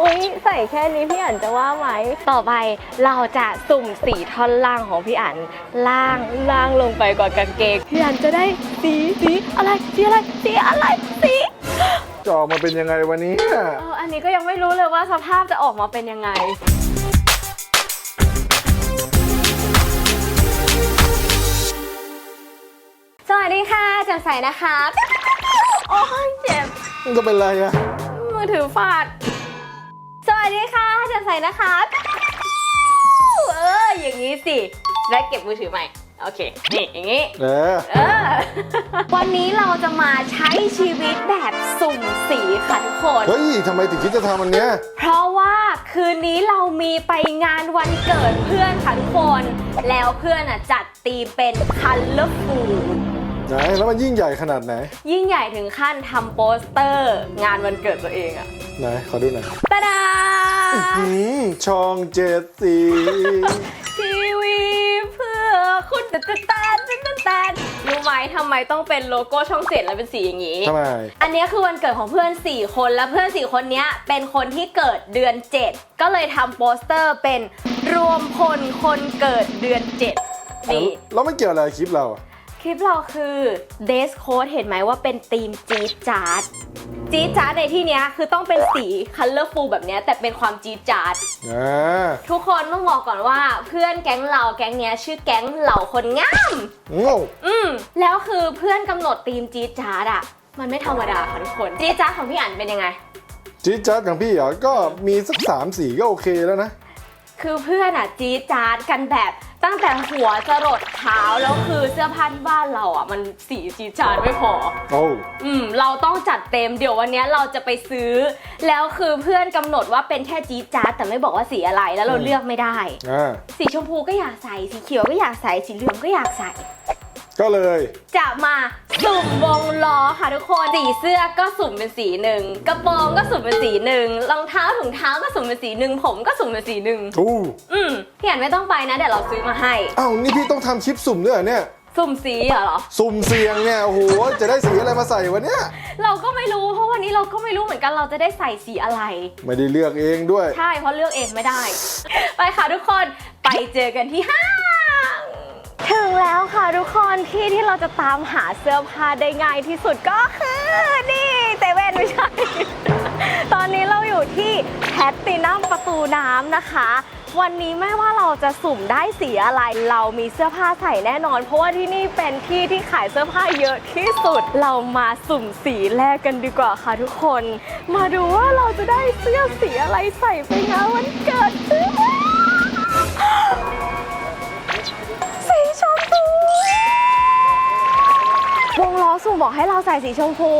อุ้ยใส่แค่นี้พี่อันจะว่าไหม ต่อไปเราจะสุ่มสีท่อนล่างของพี่อันล่างล่างลงไปกว่ากางเกงพี่อันจะได้สีสีอะไรสีอะไรสีอะไรสีจะออกมาเป็นยังไงวันนี้เอออันนี้ก็ยังไม่รู้เลยว่าสภาพจะออกมาเป็นยังไงสวัสดีค่ะแจ่มใสนะคะ โอ้ยเจ็บมันก็เป็นไรอะมือถือฟาดสวัส ดีค่ะแจ่มใสนะคะเอออย่างนี้สิ และเก็บมือถือใหม่ โอเค นี่อย่างนี้ เออ เออ วันนี้เราจะมาใช้ชีวิตแบบสุ่มสีค่ะทุกคน เฮ้ยทำไมถึงคิดจะทำอันเนี้ย เพราะว่าคืนนี้เรามีไปงานวันเกิดเพื่อนค่ะทุกคน แล้วเพื่อนอะจัดตีมเป็น colorful ไหนแล้วมันยิ่งใหญ่ขนาดไหน ยิ่งใหญ่ถึงขั้นทำโปสเตอร์ งานวันเกิดตัวเองอะไหนขอดูหน่อยตาดาอืมช่องเจ็ดสีทีวีเพื่อคุณตะตะตาตะตะตารู้ไหมทำไมต้องเป็นโลโก้ช่องเจ็ดแล้วเป็นสีอย่างนี้ ทำไม อันเนี้ยคือวันเกิดของเพื่อน 4 คนแล้วเพื่อน 4 คนเนี้ยเป็นคนที่เกิดเดือน 7 ก็เลยทำโปสเตอร์เป็นรวมพลคนเกิดเดือน 7 นี่ แล้วมันเกี่ยวอะไรกับคลิปเราอะ คลิปเราคือเดสโค้ดเห็นไหมว่าเป็นธีมจี๊ดจ๊าดจี๊ดจ๊าดในที่เนี้ยคือต้องเป็นสีคัลเลอร์ฟูลแบบเนี้ยแต่เป็นความจี๊ดจ๊าดอ่าทุกคนต้องบอกก่อนว่าเพื่อนแก๊งเราแก๊งเนี้ยชื่อแก๊งเหล่าคนงาม โง่อืมแล้วคือเพื่อนกำหนดธีมจี๊ดจ๊าดอะมันไม่ธรรมดาค่ะทุกคนจี๊ดจ๊าดของพี่อั๋นเป็นยังไง จี๊ดจ๊าดของพี่เหรอก็มีสักสามสีก็โอเคแล้วนะ คือเพื่อนอะจี๊ดจ๊าดกันแบบ ตั้งแต่หัวจรดเท้าแล้วคือเสื้อผ้าที่บ้านเราอะมันสีจี๊ดจ๊าดไม่พอ โอ้อืม เราต้องจัดเต็มเดี๋ยววันเนี้ยเราจะไปซื้อ แล้วคือเพื่อนกำหนดว่าเป็นแค่จี๊ดจ๊าดแต่ไม่บอกว่าสีอะไรแล้วเราเลือกไม่ได้ อ่า สีชมพูก็อยากใส่สีเขียวก็อยากใส่สีเหลืองก็อยากใส่ ก็เลย จะมาสุ่มวงล้อค่ะทุกคนสีเสื้อก็สุ่มเป็นสีหนึ่งกระโปรงก็สุ่มเป็นสีหนึ่งรองเท้าถุงเท้าก็สุ่มเป็นสีหนึ่งผมก็สุ่มเป็นสีหนึ่งทูอืมพี่อันไม่ต้องไปนะเดี๋ยวเราซื้อมาให้ อ้าวนี่พี่ต้องทำคลิปสุ่มด้วยเหรอเนี่ย สุ่มสีเหรอ สุ่มเสียงเนี่ยโอ้โหจะได้สีอะไรมาใส่วะเนี่ย เราก็ไม่รู้เพราะวันนี้เราก็ไม่รู้เหมือนกันเราจะได้ใส่สีอะไร ไม่ได้เลือกเองด้วย ใช่เพราะเลือกเองไม่ได้ ไปค่ะทุกคนไปเจอกันที่ห้างถึง แล้วค่ะทุกคนที่ที่เราจะตามหาเสื้อผ้าได้ง่ายที่สุดก็คือนี่เซเว่นไม่ใช่ ตอนนี้เราอยู่ที่แพตตินัมประตูน้ำนะคะ วันนี้ไม่ว่าเราจะสุ่มได้สีอะไร เรามีเสื้อผ้าใส่แน่นอน เพราะว่าที่นี่เป็นที่ที่ขายเสื้อผ้าเยอะที่สุด เรามาสุ่มสีแรกกันดีกว่าค่ะทุกคน มาดูว่าเราจะได้เสื้อสีอะไรใส่ไปงานวันเกิดเพื่อ สุ่มบอกให้เราใส่สีชมพู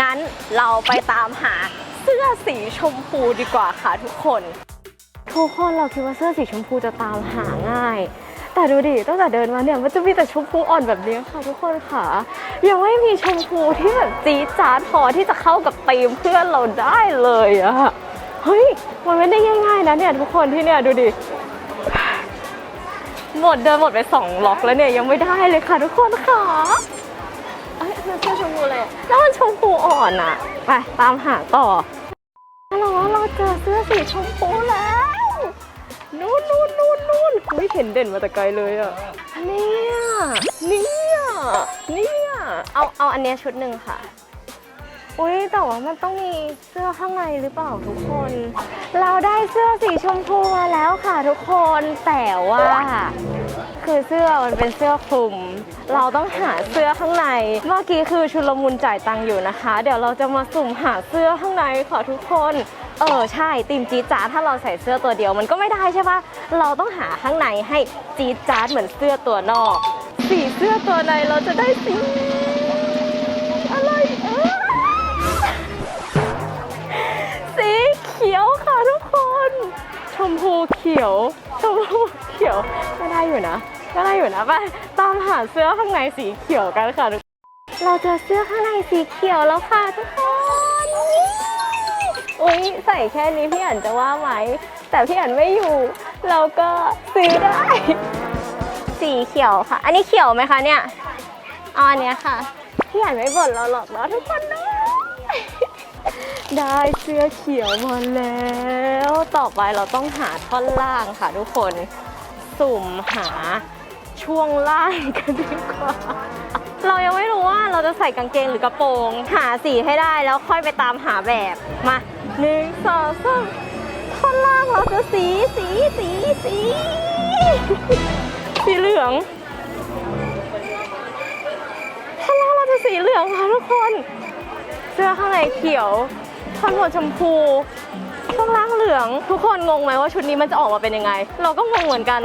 งั้นเราไปตามหาเสื้อสีชมพูดีกว่าค่ะทุกคน ทุกคนเราคิดว่าเสื้อสีชมพูจะตามหาง่าย แต่ดูดิตั้งแต่เดินมาเนี่ยมันจะมีแต่ชมพูอ่อนแบบนี้ค่ะทุกคนค่ะ ยังไม่มีชมพูที่แบบจี๊ดจ๊าดพอที่จะเข้ากับธีมเพื่อนเราได้เลยอะเฮ้ยมันไม่ได้ง่ายๆนะเนี่ยทุกคนที่เนี่ยดูดิหมดเดินหมดไปสองล็อกแล้วเนี่ยยังไม่ได้เลยค่ะทุกคนค่ะ อ้ยอันนั้นเสื้อชมพูเลยแล้วมันชมพูอ่อนอะไปตามหาต่อฮัลโหลเราเจอเสื้อสีชมพูแล้วนู่นนู่นนู่นนู่นอุ้ยเห็นเด่นมาแต่ไกลเลยอะเนี่ยเนี่ยเนี่ยเอาเอาอันเนี้ยชุดหนึ่งค่ะ อุ้ยแต่ว่ามันต้องมีเสื้อข้างในหรือเปล่าทุกคน เราได้เสื้อสีชมพูมาแล้วค่ะทุกคนแต่ว่า คือเสื้อมันเป็นเสื้อคลุม เราต้องหาเสื้อข้างใน เมื่อกี้คือชุลมุนจ่ายตังค์อยู่นะคะ เดี๋ยวเราจะมาสุ่มหาเสื้อข้างในค่ะทุกคนเออใช่ตีมจีจ๊าถ้าเราใส่เสื้อตัวเดียวมันก็ไม่ได้ใช่ปะเราต้องหาข้างในให้จีจ๊าเหมือนเสื้อตัวนอก สีเสื้อตัวในเราจะได้สีอะไรเอ่ยสีเขียวค่ะทุกคน ชมพูเขียว ชมพูเขียวก็ได้อยู่นะ ก็ได้อยู่นะไปตามหาเสื้อข้างในสีเขียวกันค่ะทุกเราเจอเสื้อข้างในสีเขียวแล้วค่ะทุกคนอุ้ยใส่แค่นี้พี่อันจะว่าไหม แต่พี่อันไม่อยู่ เราก็ซื้อได้ สีเขียวค่ะ อันนี้เขียวไหมคะเนี่ยเอาอันเนี้ยค่ะ พี่อันไม่บ่นเราหรอกเนาะทุกคนเนาะได้เสื้อเขียวมาแล้ว ต่อไปเราต้องหาท่อนล่างค่ะทุกคน สุ่มหา ช่วงล่างกันดีกว่า เรายังไม่รู้ว่าเราจะใส่กางเกงหรือกระโปรง หาสีให้ได้แล้วค่อยไปตามหาแบบ มาหนึ่งสองสามท่อนล่างเราจะสีสีสีสีสีเหลืองท่อนล่างเราจะสีเหลืองค่ะทุกคน เสื้อข้างในเขียวท่อนบนชมพูช่วงล่างเหลือง ทุกคนงงไหมว่าชุดนี้มันจะออกมาเป็นยังไง เราก็งงเหมือนกัน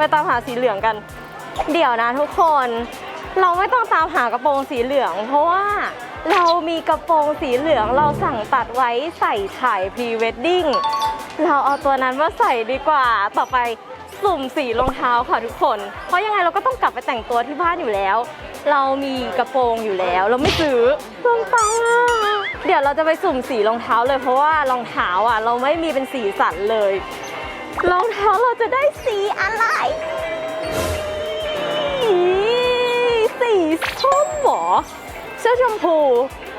ไปตามหาสีเหลืองกัน เดี๋ยวนะทุกคน เราไม่ต้องตามหากระโปรงสีเหลือง เพราะว่าเรามีกระโปรงสีเหลืองเราสั่งตัดไว้ใส่ถ่ายพรีเวดดิ้งเราเอาตัวนั้นมาใส่ดีกว่า ต่อไปสุ่มสีรองเท้าค่ะทุกคน เพราะยังไงเราก็ต้องกลับไปแต่งตัวที่บ้านอยู่แล้ว เรามีกระโปรงอยู่แล้ว เราไม่ซื้อเพิ่งตังอะเดี๋ยวเราจะไปสุ่มสีรองเท้าเลยเพราะว่ารองเท้าอะ เราไม่มีเป็นสีสันเลย รองเท้าเราจะได้สีอะไร สีส้มหรอ เสื้อชมพู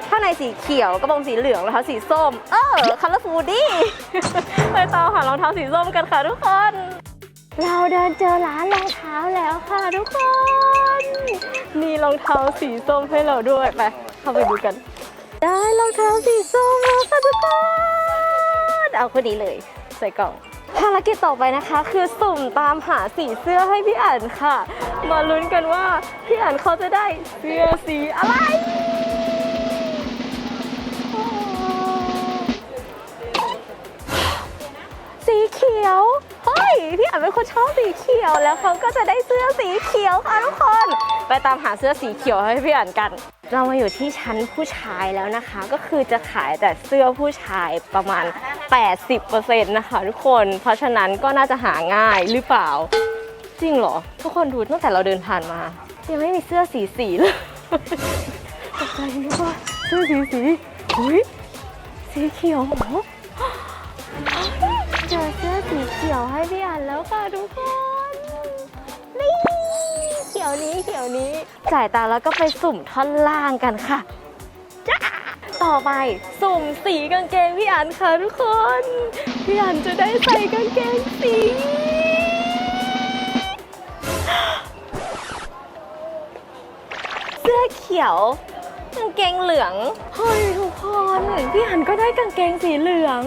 ข้างในสีเขียวกระโปรงสีเหลืองรองเท้าสีส้ม เออคัลเลอร์ฟูดี้ไปตามหารองเท้าสีส้มกันค่ะทุกคน เราเดินเจอร้านรองเท้าแล้วค่ะทุกคน มีรองเท้าสีส้มให้เราด้วยไปเข้าไปดูกัน ได้รองเท้าสีส้มแล้วค่ะทุกคน เอาคนนี้เลยใส่กล่อง ภารกิจต่อไปนะคะ คือสุ่มตามหาสีเสื้อให้พี่อั๋นค่ะ มาลุ้นกันว่าพี่อั๋นเขาจะได้เสื้อสีอะไรสีเขียว เฮ้ย พี่อั๋นเป็นคนชอบสีเขียวแล้วเขาก็จะได้เสื้อสีเขียวค่ะทุกคน ไปตามหาเสื้อสีเขียวให้พี่อั๋นกัน เรามาอยู่ที่ชั้นผู้ชายแล้วนะคะ ก็คือจะขายแต่เสื้อผู้ชายประมาณ 80%นะคะทุกคน เพราะฉะนั้นก็น่าจะหาง่ายหรือเปล่า จริงเหรอ ทุกคนดูตั้งแต่เราเดินผ่านมา ยังไม่มีเสื้อสีสีเลยตกใจนึกว่าเสื้อสีสีอุ้ยสีเขียวเหรอเจอเสื้อสีเขียวให้พี่อันแล้วค่ะทุกคนนี่เขียวนี้เขียวนี้ จ่ายตาแล้วก็ไปสุ่มท่อนล่างกันค่ะจ้า ต่อไปสุ่มสีกางเกงพี่อันค่ะทุกคน พี่อันจะได้ใส่กางเกงสีเสื้อเขียวกางเกงเหลืองเฮ้ยทุกคนพี่หันก็ได้กางเกงสีเหลือง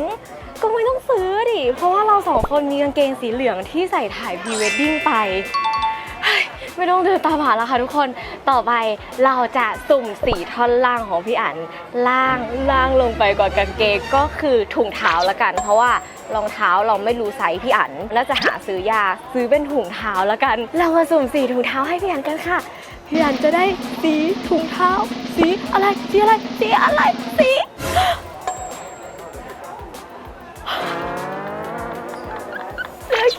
ก็ไม่ต้องซื้อดิ เพราะว่าเราสองคนมีกางเกงสีเหลืองที่ใส่ถ่ายพรีเวดดิ้งไป ไม่ต้องเดินตามหาแล้วค่ะทุกคนต่อไปเราจะสุ่มสีท่อนล่างของพี่อันล่างล่างลงไปกว่ากางเกงก็คือถุงเท้าละกัน เพราะว่ารองเท้าเราไม่รู้ไซส์พี่อันแล้วจะหาซื้อยากซื้อเป็นถุงเท้าละกัน เรามาสุ่มสีถุงเท้าให้พี่อันกันค่ะพี่อันจะได้สีถุงเท้า สีอะไรสีอะไรสีอะไรสี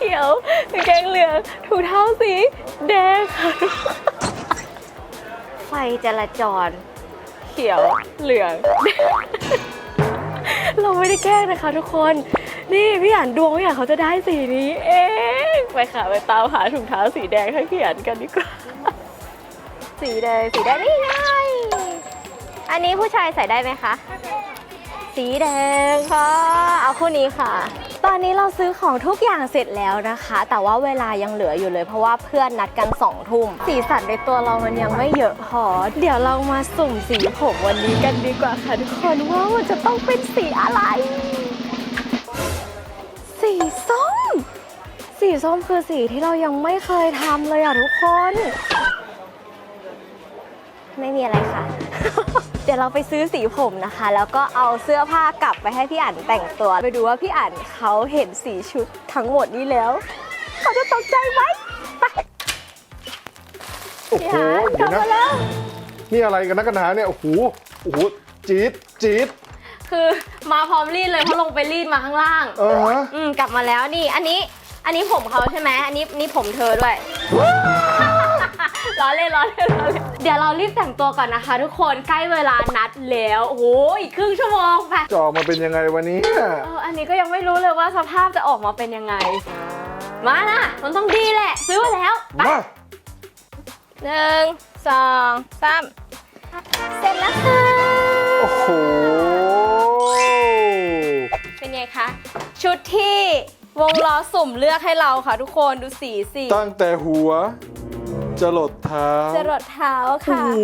ขียวกางเกงเหลืองถุงเท้าสีแดงค่ะไฟจราจร เขียวเหลือง เราไม่ได้แกล้งนะคะทุกคน นี่พี่อันดวงพี่อันเขาจะได้สีนี้ เองไปค่ะไปตามหาถุงเท้าสีแดงให้พี่อันกันดีกว่า สีแดงสีแดงนี่ไงอันนี้ผู้ชายใส่ได้ไหมคะ สีแดงค่ะ เอาคู่นี้ค่ะ ตอนนี้เราซื้อของทุกอย่างเสร็จแล้วนะคะ แต่ว่าเวลายังเหลืออยู่เลยเพราะว่าเพื่อนนัดกันสองทุ่มสีสันในตัวเรามันยังไม่เยอะพอเดี๋ยวเรามาสุ่มสีผมวันนี้กันดีกว่าค่ะทุกคนว่ามันจะต้องเป็นสีอะไร สีส้ม สีส้มคือสีที่เรายังไม่เคยทำเลยอะทุกคน ไม่มีอะไรค่ะ เดี๋ยวเราไปซื้อสีผมนะคะ แล้วก็เอาเสื้อผ้ากลับไปให้พี่อั๋นแต่งตัว ไปดูว่าพี่อั๋นเขาเห็นสีชุดทั้งหมดนี้แล้ว เขาจะตกใจไหมไปโอ้พี่โหอั๋นกเดี๋ลัยบวนะมาแล้ว นี่อะไรกันนักกันหนาเนี่ยโอ้โหโอ้โหจี๊ดจี๊ดคือมาพร้อมรีดเลยเพราะลงไปรีดมาข้างล่าง เออฮะอืมกลับมาแล้วนี่ อันนี้ อันนี้ผมเขาใช่ไหมอันนี้นี่ผมเธอด้วย ล้อเล่นล้อเล่นเดี๋ยวเรารีบแต่งตัวก่อนนะคะ ทุกคนใกล้เวลานัดแล้วโอ้โหอีกครึ่งชั่วโมงไปจะออกมาเป็นยังไงวันนี้อันนี้ก็ยังไม่รู้เลยว่าสภาพจะออกมาเป็นยังไง มานะมันต้องดีแหละ ซื้อมาแล้วไปหนึ่งสองสามเสร็จแล้วค่ะโอ้โหเป็นไงคะชุดที่วงล้อสุ่มเลือกให้เราค่ะทุกคนดูสีสิตั้งแต่หัว จะหลดเท้าจะรดเท้าโอ้ค่ะโห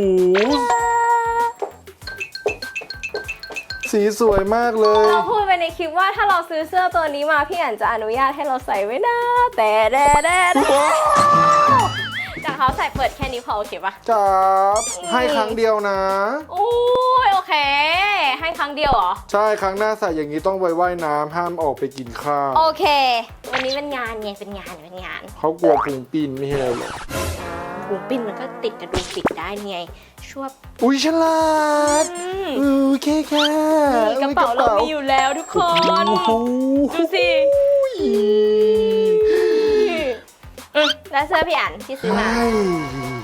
สีสวยมากเลย เราพูดไปในคลิปว่าถ้าเราซื้อเสื้อตัวนี้มาพี่อ่านจะอนุญาตให้เราใส่ไว้นะแต่แด่แด่แด่จากเขาใส่เปิดแค่นี้พอโอเคปะจับให้ครั้งเดียวนะโอ้ยโอเค ให้ครั้งเดียวเหรอ ใช่ครั้งหน้าใส่อย่างนี้ต้องไปว่ายน้ำห้ามออกไปกินข้าว โอเค วันนี้เป็นงานไงเป็นงานเป็นงาน เขากลัวพุงปีนไม่ใช่เหรอ หูปิ้นมันก็ติดกระดุมปิดได้ไงช่วบอุ้ยฉลาดอืมอือเคแค่นี่กระเป๋าเรามีอยู่แล้วทุกคนโอ้โหดูสิอืมและเสื้อพี่อันที่ซื้อมาใช่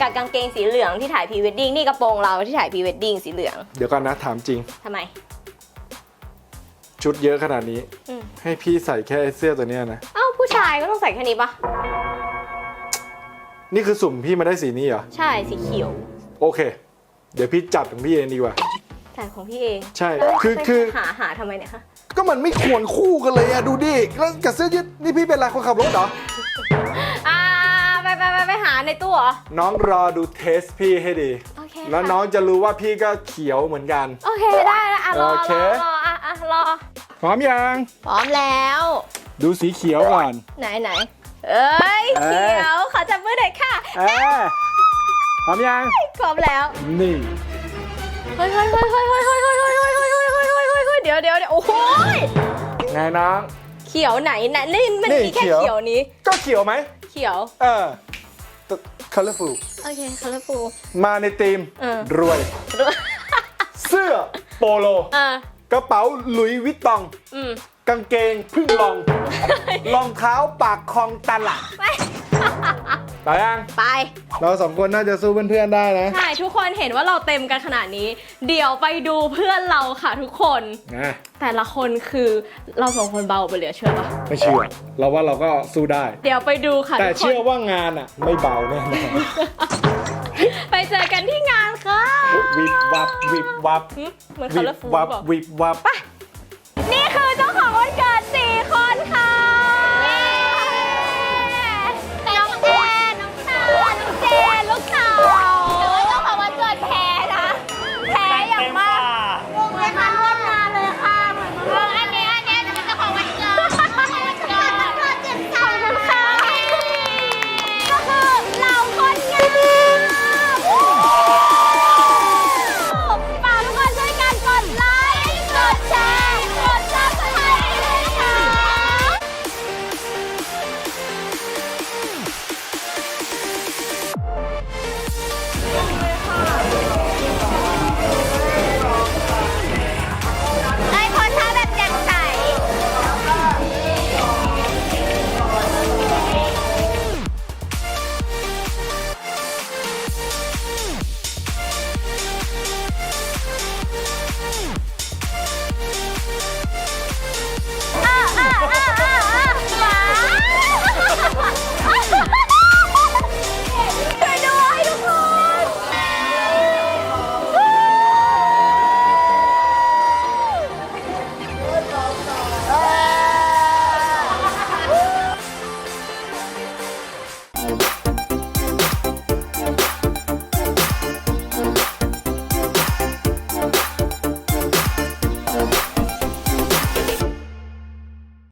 กับกางเกงสีเหลืองที่ถ่ายพรีเวดดิ้งนี่กระโปรงเราที่ถ่ายพรีเวดดิ้งสีเหลือง เดี๋ยวก่อนนะถามจริงทำไม ชุดเยอะขนาดนี้อืมให้พี่ใส่แค่เสื้อตัวเนี้ยนะ เอ้าผู้ชายก็ต้องใส่แค่นี้ปะ นี่คือสุ่มพี่มาได้สีนี้เหรอ ใช่สีเขียวโอเค เดี๋ยวพี่จัดของพี่เองดีกว่า แต่ของพี่เองใช่แล้วคือไปคือ หาหาทำไมเนี่ยคะก็มันไม่ควรคู่กันเลยอะดูดิ แล้วกับเสื้อยืดนี่พี่เป็นอะไรคนขับรถเหรอ อ่าไปไปไปไปหาในตู้เหรอ น้องรอดูเทสพี่ให้ดี โอเคแล้วค่ะน้องจะรู้ว่าพี่ก็เขียวเหมือนกัน โอเคได้แล้วอะรอโอเค รอรออะอะรอ พร้อมยัง พร้อมแล้ว ดูสีเขียวก่อน ไหนไหน เอ้ยเอ้ยเขียวขอจับมือหน่อยค่ะเอ๊ะพร้อมยังพร้อมแล้วนี่เฮ้ยเฮ้ยเฮ้ยเฮ้ยเฮ้ยเฮ้ยเฮ้ยเฮ้ยเฮ้ยเฮ้ยเฮ้ยเฮ้ยเฮ้ยเฮ้ยเฮ้ยเดี๋ยวเดี๋ยวเดี๋ยวโอ้โหยไงน้อง เขียวไหนน่ะนี่มันนี่มีแค่เขียว เขียวนี้ ก็เขียวไหมเขียว เออ colorful โอเคคาราฟู มาในธีมเออ รวยเสื้อโปโล อะกระเป๋าหลุยส์วิตตอง อืม กางเกงพึ่งลองรองเท้าปากคลองตลาดไปต่อยังไป เราสองคนน่าจะสู้เพื่อนๆได้นะ ใช่ ทุกคนเห็นว่าเราเต็มกันขนาดนี้ เดี๋ยวไปดูเพื่อนเราค่ะทุกคนนะแต่ละคนคือเราสองคนเบาไปเหลือเชื่อปะไม่เชื่อ เราว่าเราก็สู้ได้ เดี๋ยวไปดูค่ะแต่ทุกคเชื่อนว่างานอะ ไม่เบาแน่นอนไปเจอกันที่งานค่ะวิบวับวิบวับหึเหมือนวิคาบราฟูวับบอกวิบวับไป